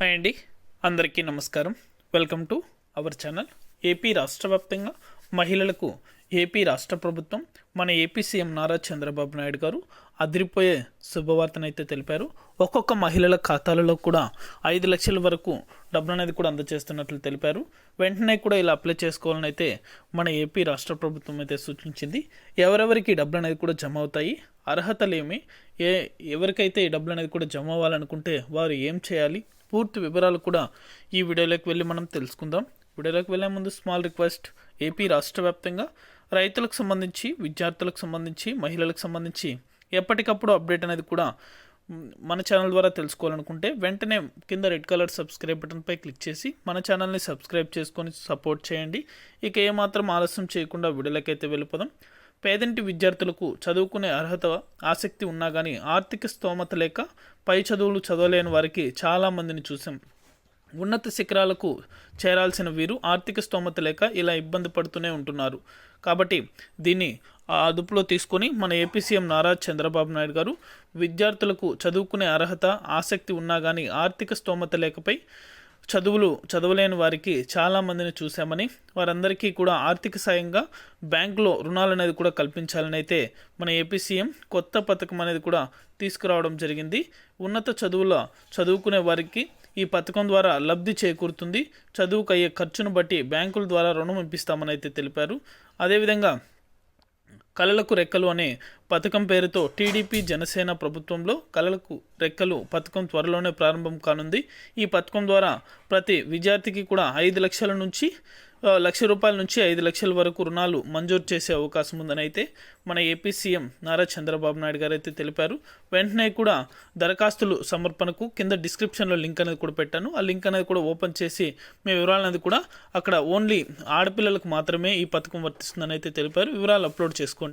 Hi అండి. అందరికీ నమస్కారం. Welcome to our channel. AP రాష్ట్ర వ్యాప్తంగా మహిళలకు ఏపీ రాష్ట్ర ప్రభుత్వం మన ఏపీ సీఎం నారా చంద్రబాబు నాయుడు గారు అదిరిపోయే శుభవార్తనైతే తెలిపారు. ఒక్కొక్క మహిళల ఖాతాలలో కూడా ఐదు లక్షల వరకు డబ్బులు అనేది కూడా అందజేస్తున్నట్లు తెలిపారు. వెంటనే కూడా ఇలా అప్లై చేసుకోవాలని అయితే మన ఏపీ రాష్ట్ర ప్రభుత్వం అయితే సూచించింది. ఎవరెవరికి డబ్బులు అనేది కూడా జమ అవుతాయి? అర్హతలేమి? ఏ ఎవరికైతే ఈ డబ్బులు అనేది కూడా జమ అవ్వాలనుకుంటే వారు ఏం చేయాలి? పూర్తి వివరాలు కూడా ఈ వీడియోలోకి వెళ్ళి మనం తెలుసుకుందాం. వీడియోలోకి వెళ్ళే ముందు స్మాల్ రిక్వెస్ట్. ఏపీ రాష్ట్ర వ్యాప్తంగా రైతులకు సంబంధించి విద్యార్థులకు సంబంధించి మహిళలకు సంబంధించి ఎప్పటికప్పుడు అప్డేట్ అనేది కూడా మన ఛానల్ ద్వారా తెలుసుకోవాలనుకుంటే వెంటనే కింద రెడ్ కలర్ సబ్స్క్రైబ్ బటన్పై క్లిక్ చేసి మన ఛానల్ని సబ్స్క్రైబ్ చేసుకొని సపోర్ట్ చేయండి. ఇక ఏమాత్రం ఆలస్యం చేయకుండా విడుదలకైతే వెళ్ళిపోదాం. పేదంటి విద్యార్థులకు చదువుకునే అర్హత ఆసక్తి ఉన్నా కానీ ఆర్థిక స్తోమత లేక పై చదువులు చదవలేని వారికి చాలామందిని చూసాం. ఉన్నత శిఖరాలకు చేరాల్సిన వీరు ఆర్థిక స్తోమత లేక ఇలా ఇబ్బంది పడుతూనే ఉంటున్నారు. కాబట్టి దీన్ని అదుపులో తీసుకొని మన ఏపీ సీఎం నారా చంద్రబాబు నాయుడు గారు విద్యార్థులకు చదువుకునే అర్హత ఆసక్తి ఉన్నా కానీ ఆర్థిక స్తోమత లేకపై చదువులు చదవలేని వారికి చాలామందిని చూశామని వారందరికీ కూడా ఆర్థిక సాయంగా బ్యాంకులో రుణాలు అనేది కూడా కల్పించాలని అయితే మన ఏపీ సీఎం కొత్త పథకం అనేది కూడా తీసుకురావడం జరిగింది. ఉన్నత చదువుల చదువుకునే వారికి ఈ పథకం ద్వారా లబ్ధి చేకూరుతుంది. చదువుకు అయ్యే ఖర్చును బట్టి బ్యాంకుల ద్వారా రుణం ఇప్పిస్తామని అయితే తెలిపారు. అదేవిధంగా కళలకు రెక్కలు అనే పథకం పేరుతో టీడీపీ జనసేన ప్రభుత్వంలో కళలకు రెక్కలు పథకం త్వరలోనే ప్రారంభం కానుంది. ఈ పథకం ద్వారా ప్రతి విద్యార్థికి కూడా ఐదు లక్షల నుంచి లక్ష రూపాయల నుంచి ఐదు లక్షల వరకు రుణాలు మంజూరు చేసే అవకాశం ఉందని అయితే మన ఏపీ సీఎం నారా చంద్రబాబు నాయుడు గారు అయితే తెలిపారు. వెంటనే కూడా దరఖాస్తులు సమర్పణకు కింద డిస్క్రిప్షన్లో లింక్ అనేది కూడా పెట్టాను. ఆ లింక్ అనేది కూడా ఓపెన్ చేసి మీ వివరాలు అనేది కూడా అక్కడ ఓన్లీ ఆడపిల్లలకు మాత్రమే ఈ పథకం వర్తిస్తుందని అయితే తెలిపారు. వివరాలు అప్లోడ్ చేసుకోండి.